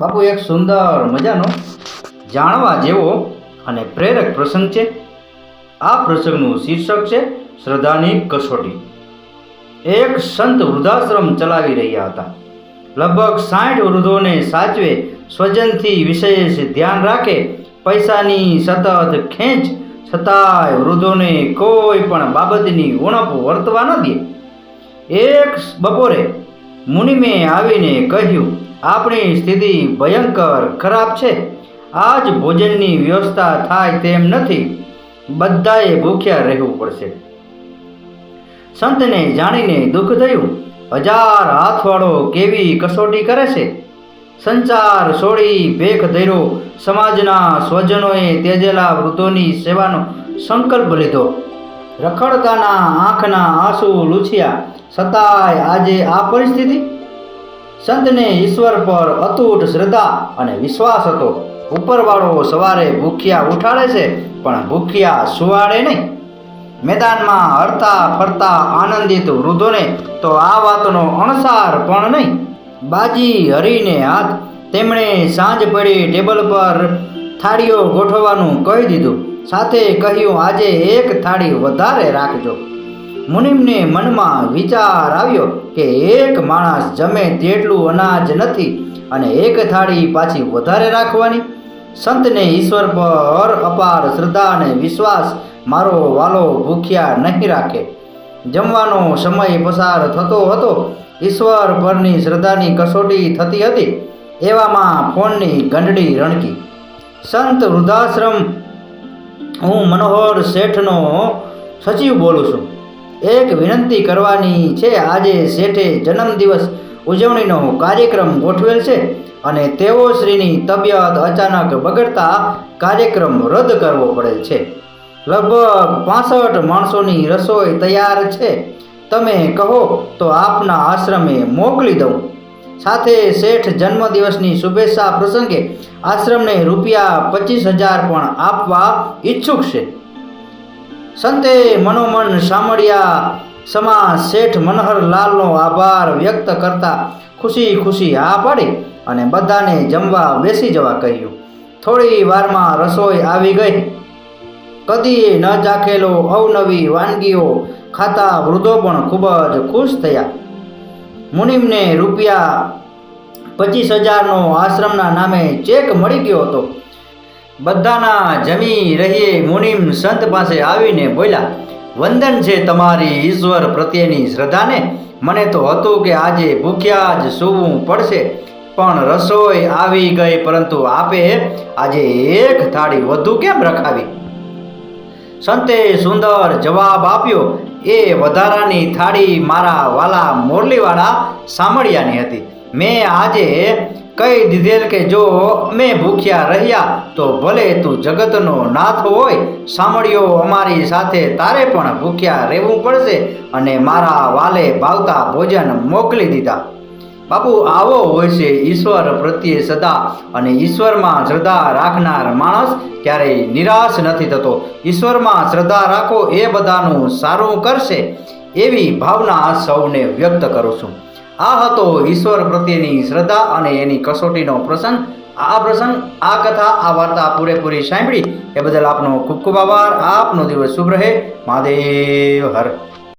બાપુ, એક સુંદર મજાનો જાણવા જેવો અને પ્રેરક પ્રસંગ છે. આ પ્રસંગનું શીર્ષક છે, શ્રદ્ધાની કસોટી. એક સંત વૃદ્ધાશ્રમ ચલાવી રહ્યા હતા. લગભગ સાઠ વૃદ્ધોને સાચવે સ્વજનથી વિશેષ ધ્યાન રાખે પૈસાની સતત ખેંચ છતાંય વૃદ્ધોને કોઈ પણ બાબતની ઉણપ વર્તવા ન દે. એક બપોરે મુનિમે આવીને કહ્યું આપણી સ્થિતિ ભયંકર ખરાબ છે. આજ ભોજનની વ્યવસ્થા થાય તેમ નથી. બધાએ ભૂખ્યા રહેવું પડશે. સંતને જાણીને દુઃખ થયું. હજાર હાથવાળો કેવી કસોટી કરે છે? સંચાર છોડી ભેખ ધર્યો. સમાજના સ્વજનોએ તેજેલા વૃદ્ધોની સેવાનો સંકલ્પ લીધો. રખડતાના આંખના આંસુ લૂછ્યા. છતાંય આજે આ પરિસ્થિતિ સંતને ઈશ્વર પર અતૂટ શ્રદ્ધા અને વિશ્વાસ હતો. ઉપરવાળો સવારે ભૂખ્યા ઉઠાડે છે, પણ ભૂખ્યા સુવાડે નહીં. મેદાનમાં હરતા ફરતા આનંદિત વૃદ્ધોને તો આ વાતનો અણસાર પણ નહીં. બાજી હરીને હાથ તેમણે સાંજ પડી ટેબલ પર થાળીઓ ગોઠવવાનું કહી દીધું. સાથે કહ્યું, આજે એક થાળી વધારે રાખજો. મુનિમને મનમાં વિચાર આવ્યો કે એક માણસ જમે તેટલું અનાજ નથી અને એક થાળી પાછી વધારે રાખવાની. સંતને ઈશ્વર પર અપાર શ્રદ્ધા અને વિશ્વાસ મારો વાલો ભૂખ્યા નહીં રાખે. જમવાનો સમય પસાર થતો હતો. ઈશ્વર પરની શ્રદ્ધાની કસોટી થતી હતી. એવામાં ફોનની ઘંટડી રણકી. સંત વૃદ્ધાશ્રમ, હું મનોહર શેઠનો સચિવ બોલું છું. એક વિનંતી કરવાની છે, આજે શેઠે જન્મદિવસ ઉજવણીનો કાર્યક્રમ ગોઠવેલ છે અને તેઓ શ્રીની તબિયત અચાનક બગડતા કાર્યક્રમ રદ કરવો પડેલ છે. લગભગ પાસઠ માણસોની રસોઈ તૈયાર છે. તમે કહો તો આપના આશ્રમે મોકલી દઉં. સાથે શેઠ જન્મદિવસની શુભેચ્છા પ્રસંગે આશ્રમને રૂપિયા પચીસ હજાર પણ આપવા ઈચ્છુક છે. સંતે મનોમન સાંભળ્યા સમા શેઠ મનોહરલાલનો આભાર વ્યક્ત કરતા ખુશી ખુશી હા પાડી અને બધાને જમવા બેસી જવા કહ્યું. થોડી વારમાં રસોઈ આવી ગઈ. કદીએ ન ચાખેલો અવનવી વાનગીઓ ખાતા વૃદ્ધો પણ ખૂબ જ ખુશ થયા. મુનિમને રૂપિયા પચીસ હજારનો આશ્રમના નામે ચેક મળી ગયો હતો. બધાના જમી રહીએ મુનિમ સંત પાસે આવીને બોલ્યા, વંદન છે તમારી ઈશ્વર પ્રત્યેની શ્રદ્ધાને. મને તો હતું કે આજે ભૂખ્યા જ સૂવું પડશે, પણ રસોઈ આવી ગઈ, પરંતુ આપે આજે એક થાળી વધુ કેમ રખાવી? સંતે સુંદર જવાબ આપ્યો, એ વધારાની થાળી મારા વાલા મોરલીવાળા સામળિયાની હતી. મેં આજે કહી દીધેલ કે જો મેં ભૂખ્યા રહ્યા, તો ભલે તું જગતનો નાથ હોય, સાંભળ્યો અમારી સાથે તારે પણ ભૂખ્યા રહેવું પડશે અને મારા વાલે ભાવતા ભોજન મોકલી દીધા. બાપુ, આવો હોય છે ઈશ્વર પ્રત્યે સદા અને ઈશ્વરમાં શ્રદ્ધા રાખનાર માણસ ક્યારેય નિરાશ નથી થતો. ઈશ્વરમાં શ્રદ્ધા રાખો એ બધાનું સારું કરશે એવી ભાવના સૌને વ્યક્ત કરું છું. આ હતો ઈશ્વર પ્રત્યેની શ્રદ્ધા અને એની કસોટીનો પ્રસંગ. આ પ્રસંગ, આ કથા, આ વાર્તા પૂરેપૂરી સાંભળી. એ બદલ આપનો ખૂબ ખૂબ આભાર. આપનો દિવસ શુભ રહે. મહાદેવ હર.